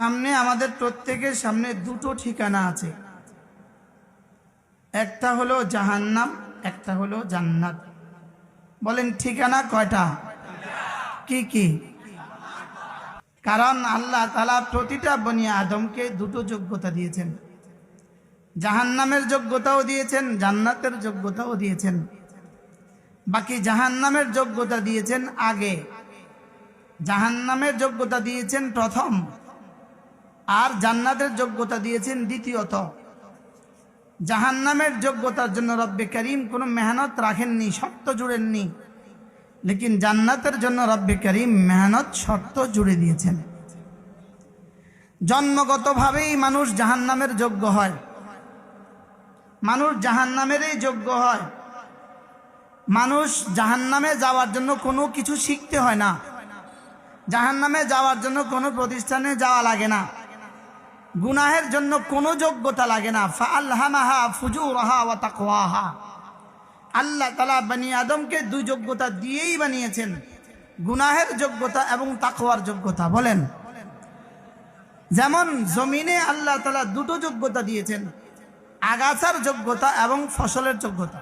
সামনে আমাদের প্রত্যেকের সামনে দুটো ঠিকানা আছে। একটা হলো জাহান্নাম, একটা হলো জান্নাত। বলেন ঠিকানা কয়টা? কি কি? কারণ আল্লাহ তালা প্রতিটা বনিয়া আদমকে দুটো যোগ্যতা দিয়েছেন। জাহান্নামের যোগ্যতাও দিয়েছেন, জান্নাতের যোগ্যতাও দিয়েছেন। বাকি জাহান্নামের যোগ্যতা দিয়েছেন আগে। জাহান্নামের যোগ্যতা দিয়েছেন প্রথম। আর জান্নাতের যোগ্যতা দিয়েছেন দ্বিতীয়ত। জাহান্নামের যোগ্যতার জন্য রব্বে করিম কোনো মেহনত রাখেননি, শর্ত জুড়েননি। লেকিন জান্নাতের জন্য রব্বে করিম মেহনত, শর্ত জুড়ে দিয়েছেন। জন্মগতভাবেই মানুষ জাহান্নামের যোগ্য হয়। মানুষ জাহান্নামেরই যোগ্য হয়। মানুষ জাহান্নামে যাওয়ার জন্য কোনো কিছু শিখতে হয় না। জাহান্নামে যাওয়ার জন্য কোনো প্রতিষ্ঠানে যাওয়া লাগে না। গুনাহের জন্য কোনো যোগ্যতা লাগে না। ফাআলহামাহা ফুজুরহা ওয়া তাকওয়াহা। আল্লাহ তালা বানি আদমকে দুই যোগ্যতা দিয়েই বানিয়েছেন। গুনাহের যোগ্যতা এবং তাকওয়ার যোগ্যতা, বলেন। যেমন জমিনে আল্লাহ তালা দুটো যোগ্যতা দিয়েছেন, আগাছার যোগ্যতা এবং ফসলের যোগ্যতা।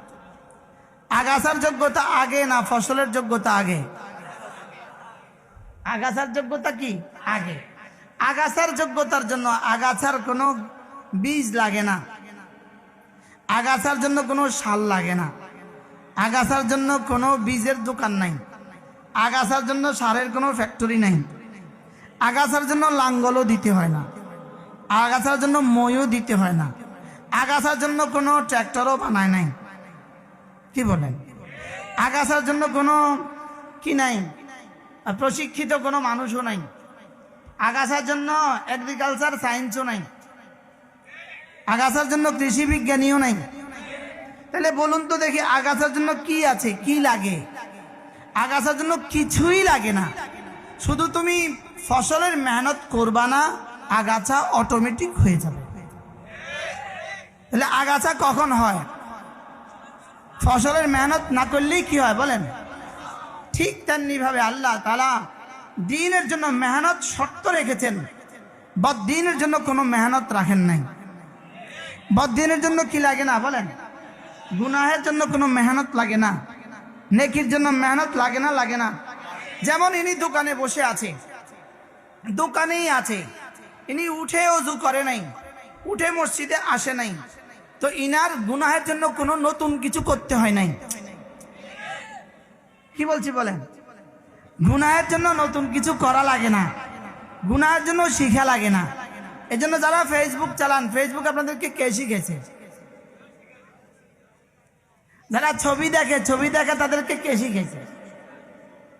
আগাছার যোগ্যতা আগে না ফসলের যোগ্যতা আগে? আগাছার যোগ্যতা কি? আগে। আগাছার যোগ্যতার জন্য আগাছার কোনো বীজ লাগে না। আগাছার জন্য কোনো সার লাগে না। আগাছার জন্য কোনো বীজের দোকান নাই। আগাছার জন্য সারের কোনো ফ্যাক্টরি নাই। আগাছার জন্য লাঙ্গলও দিতে হয় না। আগাছার জন্য ময়ও দিতে হয় না। আগাছার জন্য কোনো ট্র্যাক্টরও বানায় নাই। কি বলেন? আগাছার জন্য কোনো কি নাই? প্রশিক্ষিত কোনো মানুষও নাই। আগাছার জন্য এগ্রিকালচার সায়েন্সও নাই। আগাছার জন্য কৃষি বিজ্ঞানীও নাই। তাহলে বলুন তো দেখি আগাছার জন্য কি আছে, কি লাগে? আগাছার জন্য কিছুই লাগে না। শুধু তুমি ফসলের মেহনত করবা না, আগাছা অটোমেটিক হয়ে যাবে। তাহলে আগাছা কখন হয়? ফসলের মেহনত না করলেই কি হয় বলেন? ঠিক তেমনি ভাবে আল্লাহ তালা দিনের জন্য মেহনত শর্ত রেখেছেন, বা দিনের জন্য কোনো মেহনত রাখেন নাই। বা দিনের জন্য কি লাগে না বলেন? গুনাহের জন্য কোনো মেহনত লাগে না, নেকির জন্য মেহনত লাগে না লাগে না। যেমন ইনি দোকানে বসে আছে, দোকানেই আছে, ইনি উঠে অজু করে নাই, উঠে মসজিদে আসে নাই, তো ইনার গুনাহের জন্য কোনো নতুন কিছু করতে হয় নাই। কি বলছি বলেন? গুনাহের জন্য নতুন কিছু করা লাগে না। গুনাহের জন্য শিখা লাগে না। এই জন্য যারা ফেসবুক চালান ফেসবুক আপনাদেরকে কে শিখেছে? যারা ছবি দেখে ছবি দেখে তাদেরকে কে শিখেছে?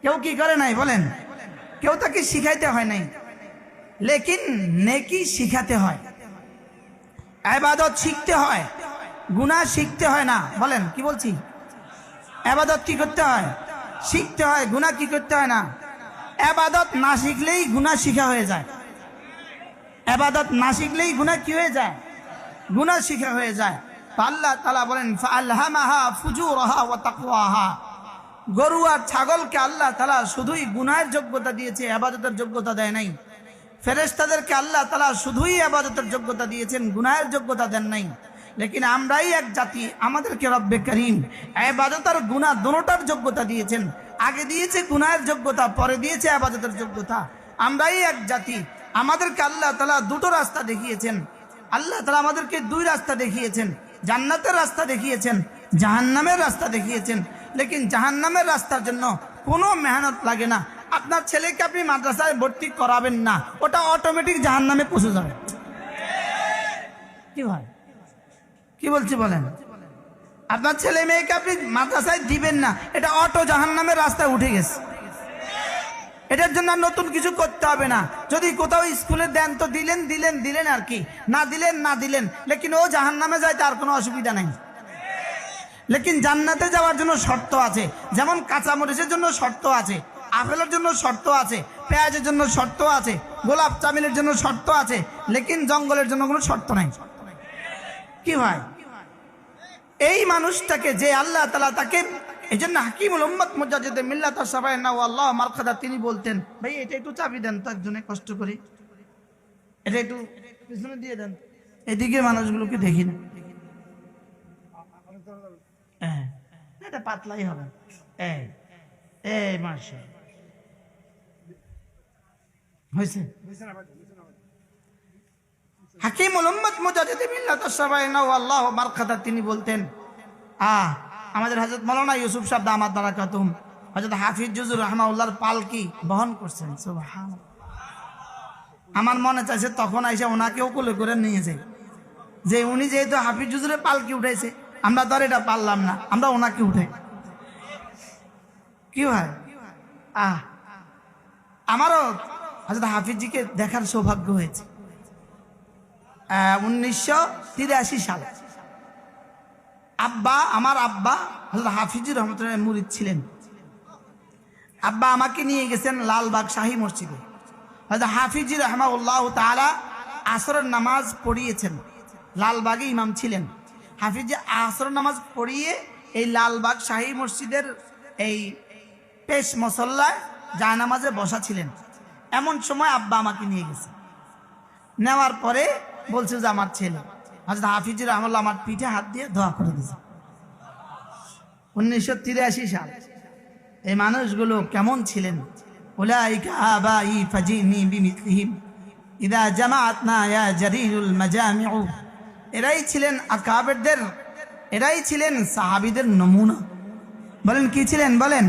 কেউ কি করে নাই বলেন? কেউ তাকে শিখাইতে হয় নাই? লেকিন নেকি শিখাতে হয়। আবাদত শিখতে হয়। গুনাহ শিখতে হয় না। বলেন, কি বলছি? আবাদত কি করতে হয়? শিখতে হয়, গুনাহ কি করতে হয় না? আবাদত না শিখলেই গুনাহ শিখা হয়ে যায়। আবাদত না শিখলেই গুনাহ কি হয়ে যায়? গুনাহ শিখা হয়ে যায়। আল্লাহ তালা বলেন, ফাআলহামাহা ফুজুরহা ওয়া তাকওয়াহা। গরু আর ছাগলকে আল্লাহ তালা শুধুই গুনাহের যোগ্যতা দিয়েছে আবাদতের যোগ্যতা দেয় নাই। ফেরেশতাদেরকে আল্লাহ তালা শুধুই আবাদতের যোগ্যতা দিয়েছেন, গুনাহের যোগ্যতা দেন নাই। লেকিন আমরাই এক জাতি, আমাদেরকে রব্বে করিম। আবাদত আর গুনাহ দোনোটার যোগ্যতা দিয়েছেন। আগে দিয়েছে গুনাহের যোগ্যতা, পরে দিয়েছে আবাদতের যোগ্যতা। আমরাই এক জাতি, আমাদেরকে আল্লাহ তালা দুটো রাস্তা দেখিয়েছেন। আল্লাহ তালা আমাদেরকে দুই রাস্তা দেখিয়েছেন, জান্নাতের রাস্তা দেখিয়েছেন, জাহান্নামের রাস্তা দেখিয়েছেন। লেকিন জাহান্নামের রাস্তার জন্য কোনো মেহনত লাগে না। আপনার ছেলেকে আপনি মাদ্রাসায় ভর্তি করাবেন না, ওটা অটোমেটিক জাহান্নামে পৌঁছে যাবে। কি হয় কি বলছি বলেন? আপনার ছেলে মেয়েকে আপনি মাদ্রাসায় দিবেন না, এটা অটো জাহান্নামের রাস্তায় উঠে গেছে। এটার জন্য নতুন কিছু করতে হবে না। যদি কোথাও স্কুলে দেন তো দিলেন দিলেন দিলেন আর কি। না দিলেন না দিলেন। লেকিন ও জাহান নামে যায় তার কোনো অসুবিধা নাই। লেকিন জান্নাতে যাওয়ার জন্য শর্ত আছে। যেমন কাঁচামরিচের জন্য শর্ত আছে, আপেলের জন্য শর্ত আছে, পেঁয়াজের জন্য শর্ত আছে, গোলাপ চামিলের জন্য শর্ত আছে, লেকিন জঙ্গলের জন্য কোনো শর্ত নাই। কি ভাই এই মানুষটাকে যে আল্লাহ তালা তাকে এই জন্য হাকিমুল মিল্লাত তিনি বলতেন, ভাই, এটা একটু চাবি দেন তো একজনে, কষ্ট করে। এটা একটু পিছনে দিয়ে দেন। এদিকে মানুষগুলোকে দেখি না। হ্যাঁ। এটা পাতলাই হবে। এই মাসা হয়েছে? হাকিম ও আল্লাহ মারকাতা তিনি বলতেন, আ, আমাদের হযরত মাওলানা ইউসুফ সাহেব দামাত বারাকাতুম হযরত হাফিজ জুজুর রহমাউল্লাহর পালকি বহন করছেন আমার মনে চাইছে তখন আইসে ওনাকেও কোলে করে নিয়ে যাই যে উনি যেহেতু হাফিজ জুজুরের পালকি উঠাইছে, আমরা আর এটা পারলাম না, আমরা ওনাকে উঠাই। কি হয়? আহ আমারও হযরত হাফিজজিকে দেখার সৌভাগ্য হয়েছে। উনিশশো তিরাশি সাল। আব্বা, আমার আব্বা হজরত হাফিজুর রহমতুল্লাহ মুরিদ ছিলেন। আব্বা আমাকে নিয়ে গেছেন লালবাগ শাহী মসজিদে। হয়তো হাফিজি রহমাউল্লাহ তালা আসরের নামাজ পড়িয়েছেন। লালবাগে ইমাম ছিলেন। হাফিজি আসর নামাজ পড়িয়ে এই লালবাগ শাহী মসজিদের এই পেশ মসল্লায় জায়নামাজে বসা ছিলেন। এমন সময় আব্বা আমাকে নিয়ে গেছে। নেওয়ার পরে বলছে যে আমার ছেলে। হজরত হাফিজুর রহমাল্লাহ আমার পিঠে হাত দিয়ে দোয়া করে দিয়েছে। উনিশশো তিরাশি সাল এই মানুষগুলো কেমন ছিলেন? উলাইকা আবাই ফাজিনি বিমিথলিহিম। ইদা জামাআতনা ইয়া জারিরুল মাজামিউ। এরাই ছিলেন আকাবেরদের, এরাই ছিলেন সাহাবীদের নমুনা। বলেন, কি ছিলেন? বলেন।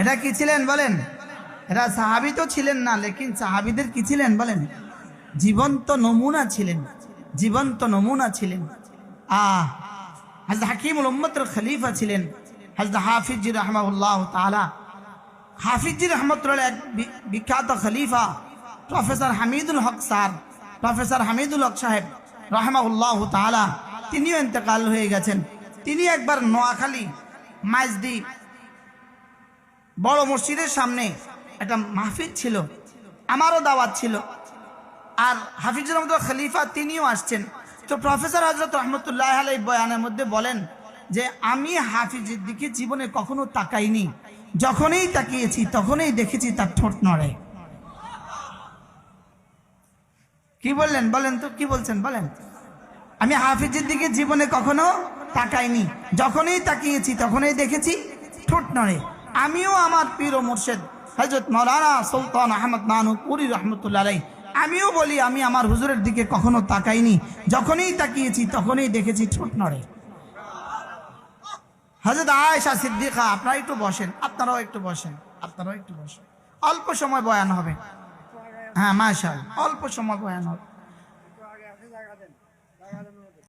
এটা কি ছিলেন? বলেন। এরা সাহাবি তো ছিলেন না, লেকিন সাহাবিদের কি ছিলেন? বলেন। জীবন্ত নমুনা ছিলেন, জীবন্ত নমুনা ছিলেন। আহ হাজরত হাকিমুল উম্মতের খলিফা ছিলেন হাজরত হাফিজ রহমাউল্লাহ তালা হাফিজি রহমতুল্লাহ এক বিখ্যাত খলিফা, professor Hamidul Haque sir, professor Hamidul Haque সাহেব রহমাউল্লাহ তালা তিনিও ইন্তেকাল হয়ে গেছেন। তিনি একবার নোয়াখালী মাইজদি বড় মসজিদের সামনে একটা মাহফিল ছিল, আমারও দাওয়াত ছিল। আর হাফিজুর রহমতুল খলিফা তিনিও আসছেন। তো প্রফেসর হজরত রহমতুল্লাহ আলাই বয়ানের মধ্যে বলেন যে, আমি হাফিজের দিকে জীবনে কখনো তাকাইনি। যখনই তাকিয়েছি, তখনই দেখেছি তার ঠোঁট নড়ে। কি বললেন? বলেন তো, কি বলছেন? বলেন। আমি হাফিজের দিকে জীবনে কখনো তাকাইনি। যখনই তাকিয়েছি, তখনই দেখেছি ঠোঁট নড়ে। আমিও আমার পীর ও মুর্শেদ হজরত মৌলানা সুলতান আহমদ নানু পুরী রহমতুল্লাহ আলাই আমিও বলি, আমি আমার হুজুরের দিকে কখনো তাকাইনি। যখনই তাকিয়েছি, তখনই দেখেছি ঠোঁট নড়ে। হজরত আয়েশা সিদ্দিকা, আপনারা একটু বসেন, আপনারাও একটু বসেন, আপনারাও একটু বসেন। অল্প সময় বয়ান হবে। হ্যাঁ মাশাল অল্প সময় বয়ান হবে।